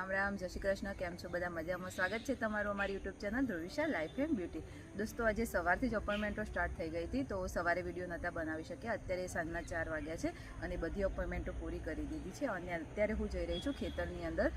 રામ રામ, જય શ્રી કૃષ્ણ, કેમ છો બધા મજામાં? સ્વાગત છે તમારું અમારી YouTube channel Dhruvisha life and beauty દોસ્તો, આજે સવારથી જ અપોઇન્ટમેન્ટો સ્ટાર્ટ થઈ ગઈ હતી, તો સવારે વીડિયો નહોતા બનાવી શક્યા. અત્યારે સાંજના ચાર વાગ્યા છે અને બધી અપોઇન્ટમેન્ટો પૂરી કરી દીધી છે. અને અત્યારે હું જઈ રહી છું ખેતરની અંદર.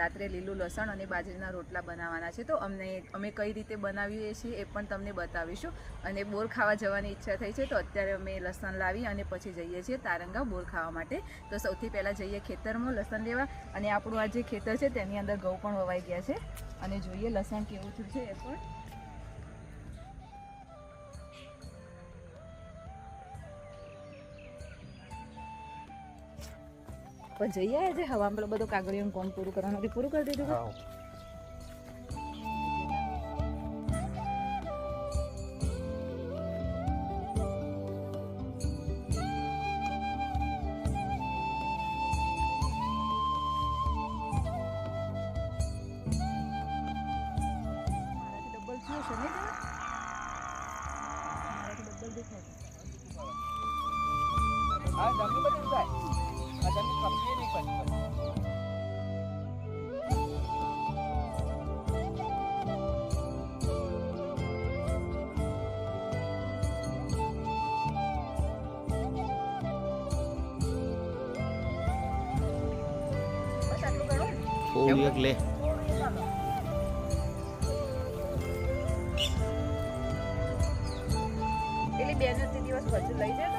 રાત્રે લીલું લસણ અને બાજરીના રોટલા બનાવવાના છે. તો અમને, અમે કઈ રીતે બનાવીએ છીએ એ પણ તમને બતાવીશું. અને બોર ખાવા જવાની ઈચ્છા થઈ છે, તો અત્યારે અમે લસણ લાવી અને પછી જઈએ છીએ તારંગા બોર ખાવા માટે. તો સૌથી પહેલાં જઈએ ખેતરમાં લસણ લેવા. અને આપણું આ જે ખેતર છે તેની અંદર ઘઉં પણ વવાઈ ગયા છે. અને જોઈએ લસણ કેવું થયું છે એ પણ. પણ જઈએ આજે હવા પેલો બધો કાગળિયું કોણ પૂરું કરવાનું? પૂરું કરી દીધું થોડું એક લે થોડું એ ચાલો. પેલી બેન તે દિવસ પછી લઈ જતા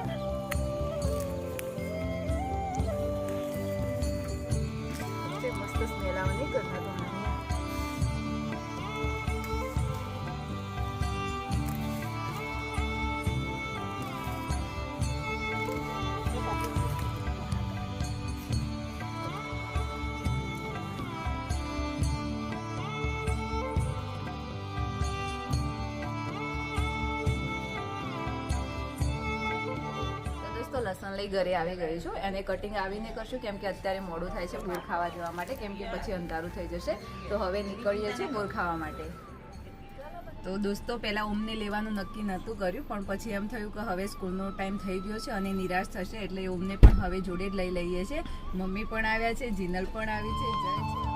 લસણ લઈ ઘરે આવી ગઈ છું. એને કટિંગ આવીને કરશું, કેમ કે અત્યારે મોડું થાય છે બોર ખાવા જવા માટે, કેમ કે પછી અંધારું થઈ જશે. તો હવે નીકળીએ છીએ બોર ખાવા માટે. તો દોસ્તો, પહેલાં ઓમને લેવાનું નક્કી નહોતું કર્યું, પણ પછી એમ થયું કે હવે સ્કૂલનો ટાઈમ થઈ ગયો છે અને નિરાશ થશે એટલે ઓમને પણ હવે જોડે જ લઈ લઈએ છીએ. મમ્મી પણ આવ્યા છે, જીનલ પણ આવી છે. જય છે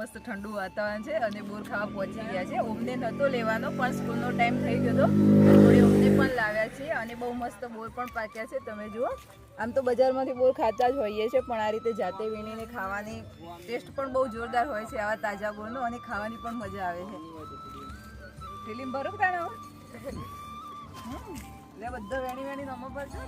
મસ્ત ઠંડુ વાતાવરણ છે અને બોર ખાવા પહોંચી ગયા છે. ઓમને નહોતો લેવાનો, પણ સ્કૂલનો ટાઈમ થઈ ગયો હતો થોડી ઓમને પણ લાવ્યા છે અને બહુ મસ્ત બોર પણ પાક્યા છે. તમે જુઓ, આમ તો બજારમાંથી બોર ખાતા જ હોઈએ છીએ પણ આ રીતે જાતે વીણીને ખાવાની ટેસ્ટ પણ બહુ જોરદાર હોય છે, આવા તાજા બોરનો અને ખાવાની પણ મજા આવે છે. ફિલ્મ ભરો તાણે. એટલે બધા વેણી વેણી નમો પર છે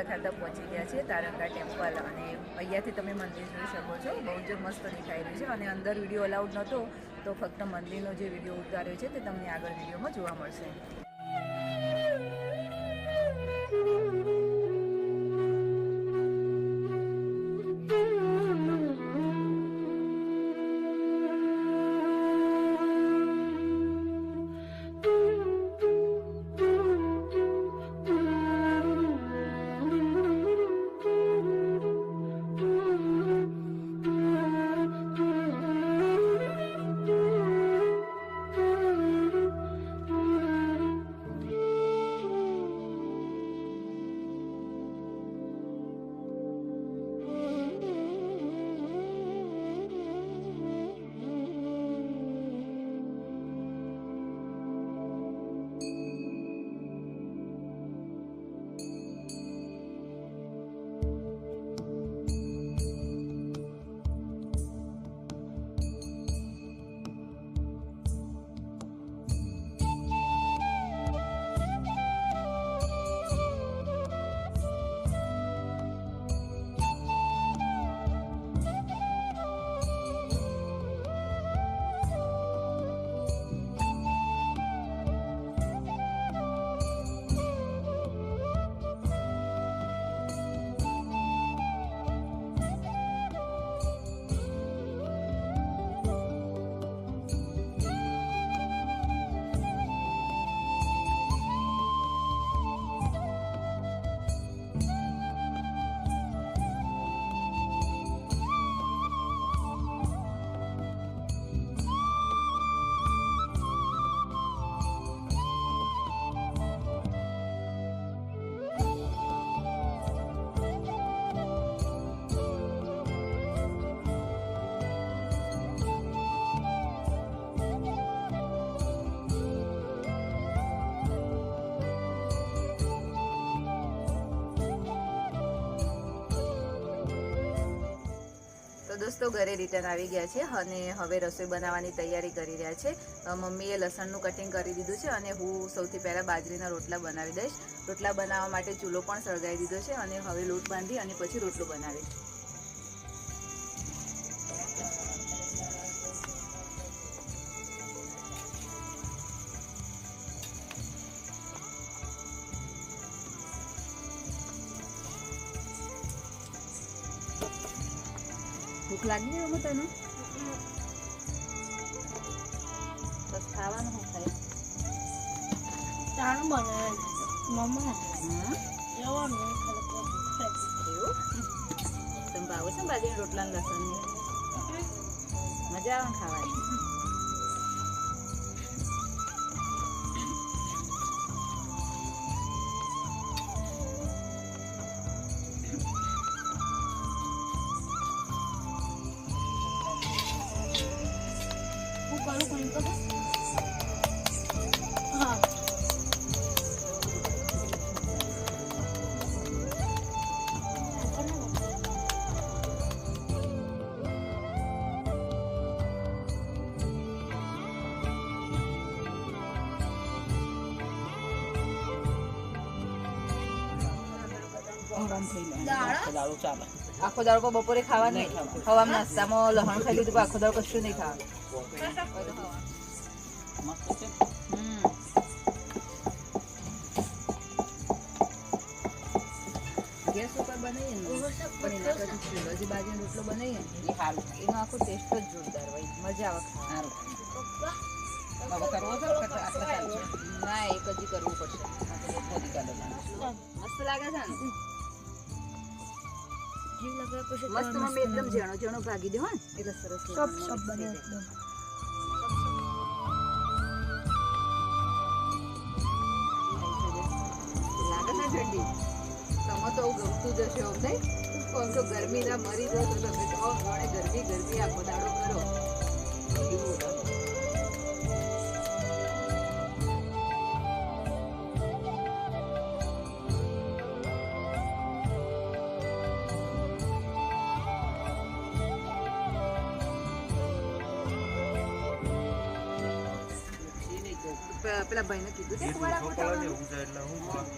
ખાતા ખાતા પહોંચી ગયા છે તારંગા ટેમ્પલ અને અહીંયાથી તમે મંદિર જોઈ શકો છો. બહુ જ મસ્ત દેખાઈ રહ્યું છે અને અંદર વીડિયો અલાઉડ નહોતો, તો ફક્ત મંદિરનો જે વીડિયો ઉતાર્યો છે તે તમને આગળ વિડીયોમાં જોવા મળશે. દોસ્તો ઘરે રિટર્ન આવી ગયા છે અને હવે રસોઈ બનાવવાની તૈયારી કરી રહ્યા છે. મમ્મીએ લસણનું કટિંગ કરી દીધું છે અને હું સૌથી પહેલાં બાજરીના રોટલા બનાવી દઈશ. રોટલા બનાવવા માટે ચૂલો પણ સળગાવી દીધો છે અને હવે લોટ બાંધી અને પછી રોટલો બનાવીશ. લાગી ગયો તને? બસ ખાવાનું શું ખાય તારું બને મમ્મા? જવાનું એવું તમે ભાવે છે ને બાજરી રોટલા ને લસણની. મજા આવે ને ખાવાની? દાડા ચાલે. આખો દાડો બપોરે ખાવા નહીં. હવા નાસ્તામાં લહણ ખાઈ લીધું આખો દાડો કશું નહીં ખાવાનું. મસ્ત ગેસ ઉપર બનાવીએ ને બાજરીનો રોટલો બનાવીએ એ સારું એનો આખો ટેસ્ટ જ જોરદાર હોય. મજા આવે ખાવાની. સારું ના એક હજી કરવું પડશે. મસ્ત લાગે છે ને? ઘી લગાવ્યા પછી મસ્ત મમ્મી એકદમ ઝીણો ઝીણો ભાગી દો ને. એટલે સરસ સબ લાગે. સબ બને એકદમ. લાગે ને ઠંડી? તમે તો ગમતું જ હશે અમને. આમ તો ગરમીના મરી જાઓ તો તમે તો ગણે ગરમી ગરમી આખો દાડો કરો. એવું ભાઈને કીધું છે કુંવારા ગોઠવવાનું?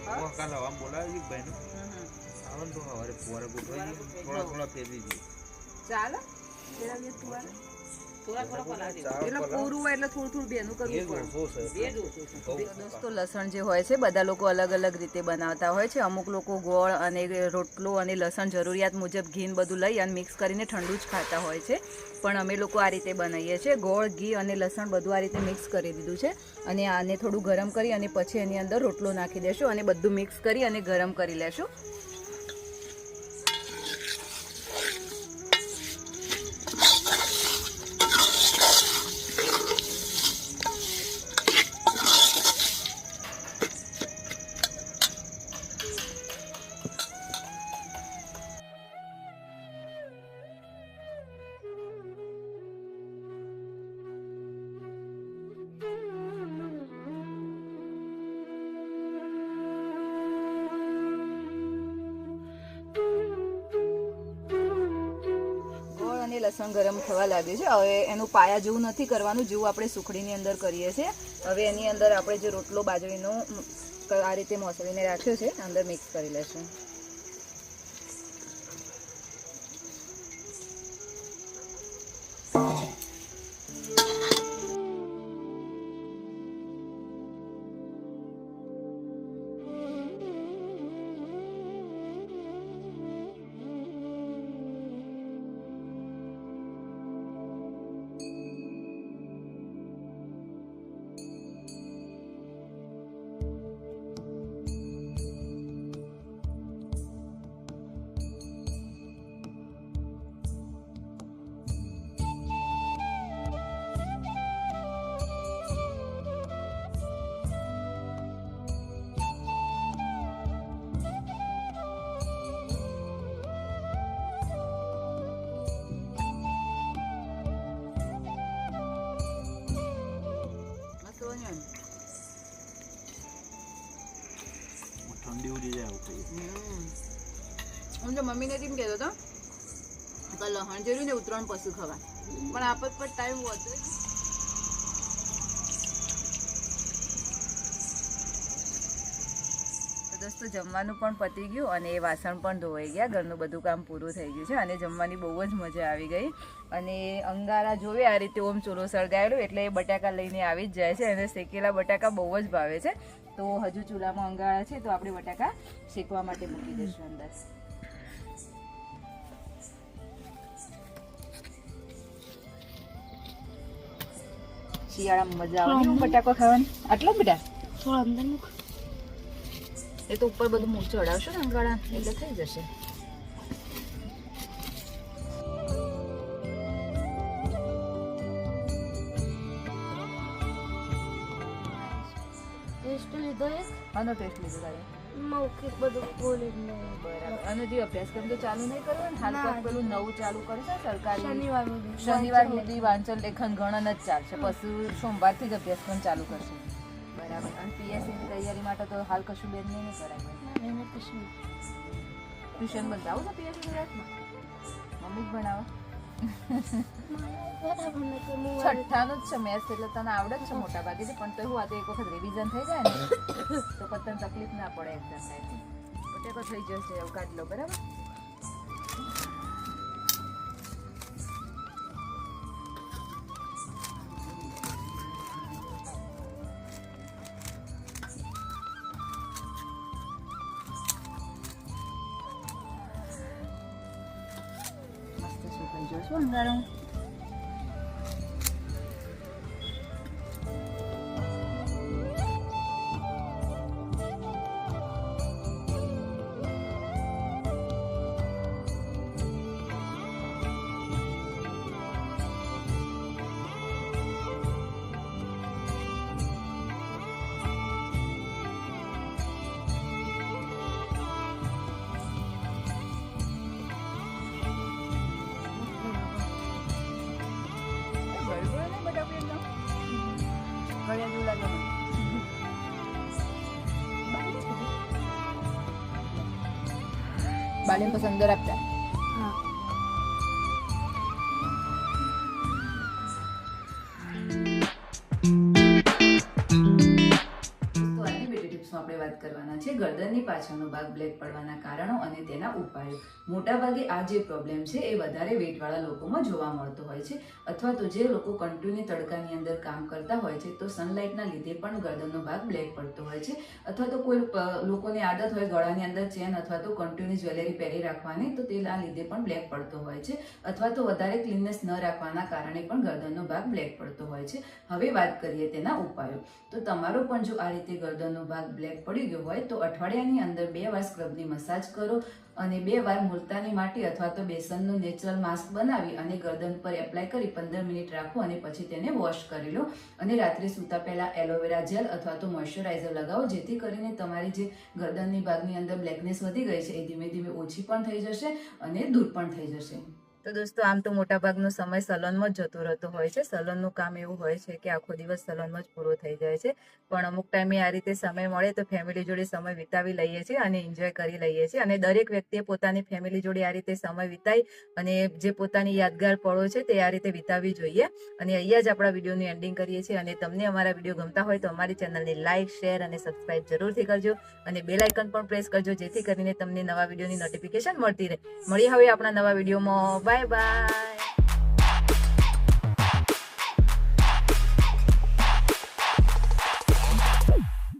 હા? કાલે આમ બોલાવી ભાઈ હમ હમ. આવો ને તો સવારે પોરે ગોઠવાઈ થોડા થોડા ફેરવી દઈએ ચાલે ફેરવીએ તુવારે? દોસ્તો લસણ જે હોય છે બધા લોકો અલગ અલગ રીતે બનાવતા હોય છે. અમુક લોકો ગોળ અને રોટલો અને લસણ જરૂરિયાત મુજબ ઘી ને બધું લઈ અને મિક્સ કરીને ઠંડુ જ ખાતા હોય છે. પણ અમે લોકો આ રીતે બનાવીએ છીએ. ગોળ ઘી અને લસણ બધું આ રીતે મિક્સ કરી દીધું છે. અને આને થોડું ગરમ કરી અને પછી એની અંદર રોટલો નાખી દેશું અને બધું મિક્સ કરી અને ગરમ કરી લેશું. લસણ ગરમ થવા લાગ્યું છે. હવે એનું પાયા જેવું નથી કરવાનું, જેવું આપણે સુખડીની અંદર કરીએ છીએ. હવે એની અંદર આપણે જે રોટલો બાજરીનો આ રીતે મોસળીને રાખ્યો છે, અંદર મિક્સ કરી લેશું. મસ્ત ઠંડી ઉડી જાય હું તો મમ્મીને કેમ કહેતો હતો? કે લહણ જેર્યું ને ઉતરણ પશુ ખવા પણ આપત પર ટાઈમ હોતો. દોસ્તો, જમવાનું પણ પતી ગયું અને એ વાસણ પણ ધોવાઈ ગયા. ઘરનું બધું કામ પૂરું થઈ ગયું છે અને જમવાની બહુ જ મજા આવી ગઈ. અને અંગારા જોવે આ રીતે ઓમ ચૂલો સળગાયેલું, એટલે એ બટાકા લઈને આવી જ જાય છે અને શેકેલા બટાકા બહુ જ ભાવે છે. તો હજુ ચૂલામાં અંગાળા છે તો આપણે બટાકા શેકવા માટે મૂકી દઈશું અંદર. શિયાળામાં મજા આવે બટાકો ખાવાની? આટલો બધા? બેટા થોડો અંદર મૂક. એ તો ઉપર બધું મૂળ ચડાવશો ને અંગાળા એટલે થઈ જશે. એક ટેસ્ટ લીધો તારે મૌખિક બધું બોલી બરાબર. અને જે અભ્યાસક્રમ તો ચાલુ નહીં કરવો ને? હાલ તો પેલું નવું ચાલુ કરશે સરકારી શનિવાર સુધી. શનિવાર સુધી વાંચન લેખન ગણન જ ચાલશે. પછી સોમવારથી જ અભ્યાસક્રમ ચાલુ કરશે. બરાબર. અને પીએસસી ની તૈયારી માટે તો હાલ કશું બેન નહીં કરાય. ટ્યુશન નહીં. ટ્યુશન છે પીએસસી ગુજરાતમાં. મમ્મી જ ભણાવે. છઠ્ઠાનું જ છે મેથ્સ, એટલે તને આવડે છે મોટા ભાગે પણ હું આજે એક વખત રિવિઝન થઈ જાય તો પછી તકલીફ ના પડે એક્ઝામ ટાઈમે બટેકો થઈ જશે એવું લો, બરાબર? સુકાઈ જશું અંગારું ગળ્યા જેવું લાગે મને. બાળીને પછી અંદર ગરદનની પાછળનો ભાગ બ્લેક પડવાના કારણો અને તેના ઉપાયો. મોટાભાગે આ જે પ્રોબ્લેમ છે એ વધારે વેટવાળા લોકોમાં જોવા મળતો હોય છે અથવા તો જે લોકો કન્ટિન્યુ તડકાની અંદર કામ કરતા હોય છે તો સનલાઇટના લીધે પણ ગરદનનો ભાગ બ્લેક પડતો હોય છે અથવા તો કોઈ લોકોની આદત હોય ગળાની અંદર ચેન અથવા તો કન્ટિન્યુ જ્વેલરી પહેરી રાખવાની તો તેના લીધે પણ બ્લેક પડતો હોય છે અથવા તો વધારે ક્લીનનેસ ન રાખવાના કારણે પણ ગરદનનો ભાગ બ્લેક પડતો હોય છે. હવે વાત કરીએ તેના ઉપાયો. તો તમારો પણ જો આ રીતે ગરદનનો ભાગ બ્લેક પડી ગયો હોય તો અઠવાડિયાની અંદર બે વાર સ્ક્રબની મસાજ કરો અને બે વાર મુલતાની માટી અથવા તો બેસનનું નેચરલ માસ્ક બનાવી અને ગરદન પર એપ્લાય કરી પંદર મિનિટ રાખો અને પછી તેને વોશ કરી લો. અને રાત્રે સૂતા પહેલાં એલોવેરા જેલ અથવા તો મોઇશ્ચરાઇઝર લગાવો, જેથી કરીને તમારી જે ગરદનની ભાગની અંદર બ્લેકનેસ વધી ગઈ છે એ ધીમે ધીમે ઓછી પણ થઈ જશે અને દૂર પણ થઈ જશે. તો દોસ્તો, આમ તો મોટાભાગનો સમય સલોનમાં જ જતો રહેતો હોય છે. સલોનનું કામ એવું હોય છે કે આખો દિવસ સલોનમાં જ પૂરો થઈ જાય છે. પણ અમુક ટાઈમે આ રીતે સમય મળે તો ફેમિલી જોડે સમય વિતાવી લઈએ છીએ અને એન્જોય કરી લઈએ છીએ. અને દરેક વ્યક્તિએ પોતાની ફેમિલી જોડે આ રીતે સમય વિતાવી અને જે પોતાની યાદગાર પળો છે તે આ રીતે વિતાવવી જોઈએ. અને અહીંયા જ આપણા વિડીયોનું એન્ડિંગ કરીએ છીએ. અને તમને અમારા વીડિયો ગમતા હોય તો અમારી ચેનલને લાઇક શેર અને સબસ્ક્રાઇબ જરૂરથી કરજો. અને બેલ આઇકન પણ પ્રેસ કરજો જેથી કરીને તમને નવા વિડીયોની નોટિફિકેશન મળતી રહે. મળીએ હવે આપણા નવા વિડીયોમાં. Bye-bye.